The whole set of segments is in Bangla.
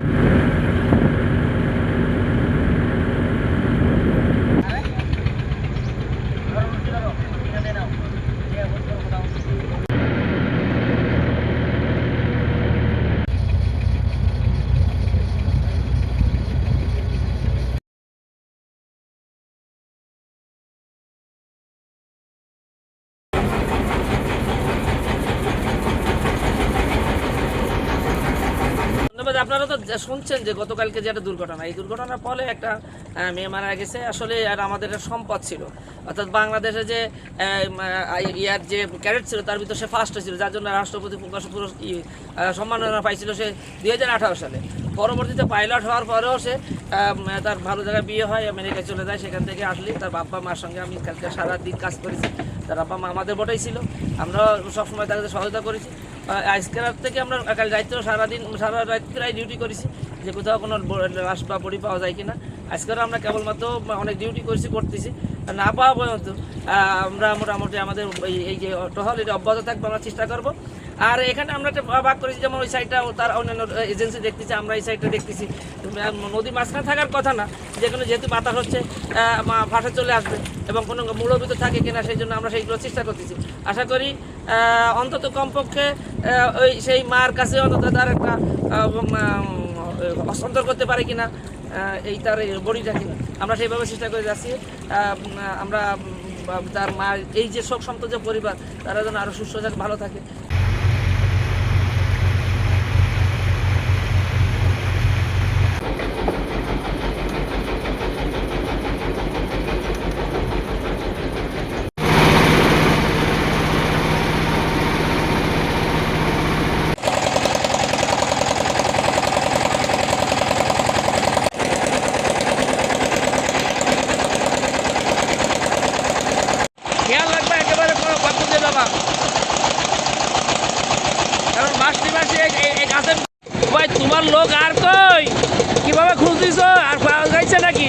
you ধন্যবাদ আপনারা তো শুনছেন যে গতকালকে যে একটা দুর্ঘটনা, এই দুর্ঘটনার ফলে একটা মেয়ে মারা গেছে। আসলে আর আমাদের সম্পদ ছিল। অর্থাৎ বাংলাদেশে যে ইয়ার যে ক্যারেট ছিল, তার ভিতর সে ফার্স্ট ছিল, যার জন্য রাষ্ট্রপতি প্রকাশ সম্মাননা পাইছিল সে দুই হাজার আঠারো সালে। পরবর্তীতে পাইলট হওয়ার পরেও সে তার ভালো জায়গায় বিয়ে হয়, আমেরিকায় চলে যায়, সেখান থেকে আসলে তার বাবা মার সঙ্গে আমি কালকে সারা দিন কাজ করেছি। তার বাবা মা আমাদের বটেই ছিল। আমরা সবসময় তাদের সহায়তা করেছি। আজকের থেকে আমরা কাল রাত্রে সারাদিন, সারা রাত ডিউটি করেছি, যে কোথাও কোনো লাশ বা বডি পাওয়া যায় কি না আজকের আমরা কেবলমাত্র অনেক ডিউটি করেছি, করতেছি। না পাওয়া পর্যন্ত আমরা মোটামুটি আমাদের এই যে টহল এটা অব্যাহত থাকবে, আমরা চেষ্টা করব। আর এখানে আমরা একটা ভাগ করেছি, যেমন ওই সাইডটা তার অন্যান্য এজেন্সি দেখতেছি, আমরা এই সাইডটা দেখতেছি। নদী মাঝখানে থাকার কথা না, যেখানে যেহেতু বাতাস হচ্ছে ভাসে চলে আসবে এবং কোনো মূলবিত থাকে কিনা, সেই জন্য আমরা সেইগুলো চেষ্টা করতেছি। আশা করি অন্তত কমপক্ষে ওই সেই মার কাছে অন্তত তার একটা হস্তান্তর করতে পারে কিনা এই তার বডিটা কিনা। আমরা সেইভাবে চেষ্টা করে যাচ্ছি আমরা তার মা এই যে শোক সন্তর্য পরিবার, তারা যেন আরও সুস্থ থাকে, ভালো থাকে। তোমার লোক আর কই? কীভাবে খুঁজতেছ আর পাওয়া যাইছে নাকি?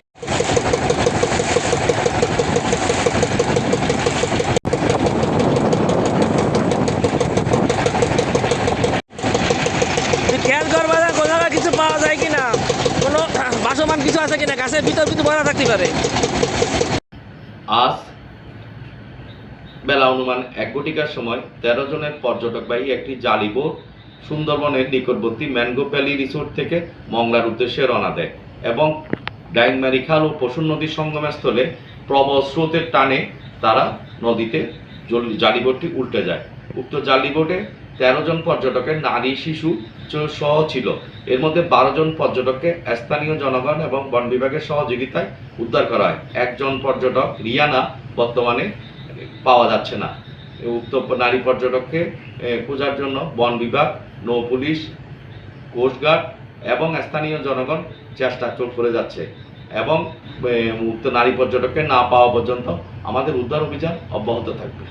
না কিনা? বাসমান কিছু আছে কিনা? গাছের ভিতর কিন্তু ভরা থাকতে পারে। আজ বেলা অনুমান এক ঘটিকার সময় তেরো জনের পর্যটকবাহী একটি জালি বোট সুন্দরবনের নিকটবর্তী ম্যানগ্রোভ ভ্যালি রিসোর্ট থেকে মংলার উদ্দেশ্যে রওনা দেয় এবং ডাইংমারি খাল ও পশুর নদীর সঙ্গমস্থলে প্রবল স্রোতের টানে তারা নদীতে জল- জালি উল্টে যায়। উক্ত জালি বোটে তেরো জন পর্যটকের নারী, শিশু সহ ছিল। এর মধ্যে বারো জন পর্যটককে স্থানীয় জনগণ এবং বন বিভাগের সহযোগিতায় উদ্ধার করা হয়। একজন পর্যটক, রিয়ানা, বর্তমানে পাওয়া যাচ্ছে না। উক্ত নারী পর্যটককে খোঁজার জন্য বন বিভাগ নৌ পুলিশ কোস্টগার্ড এবং স্থানীয় জনগণ চেষ্টা করে যাচ্ছে এবং মুক্ত নারী পর্যটককে না পাওয়া পর্যন্ত আমাদের উদ্ধার অভিযান অব্যাহত থাকবে।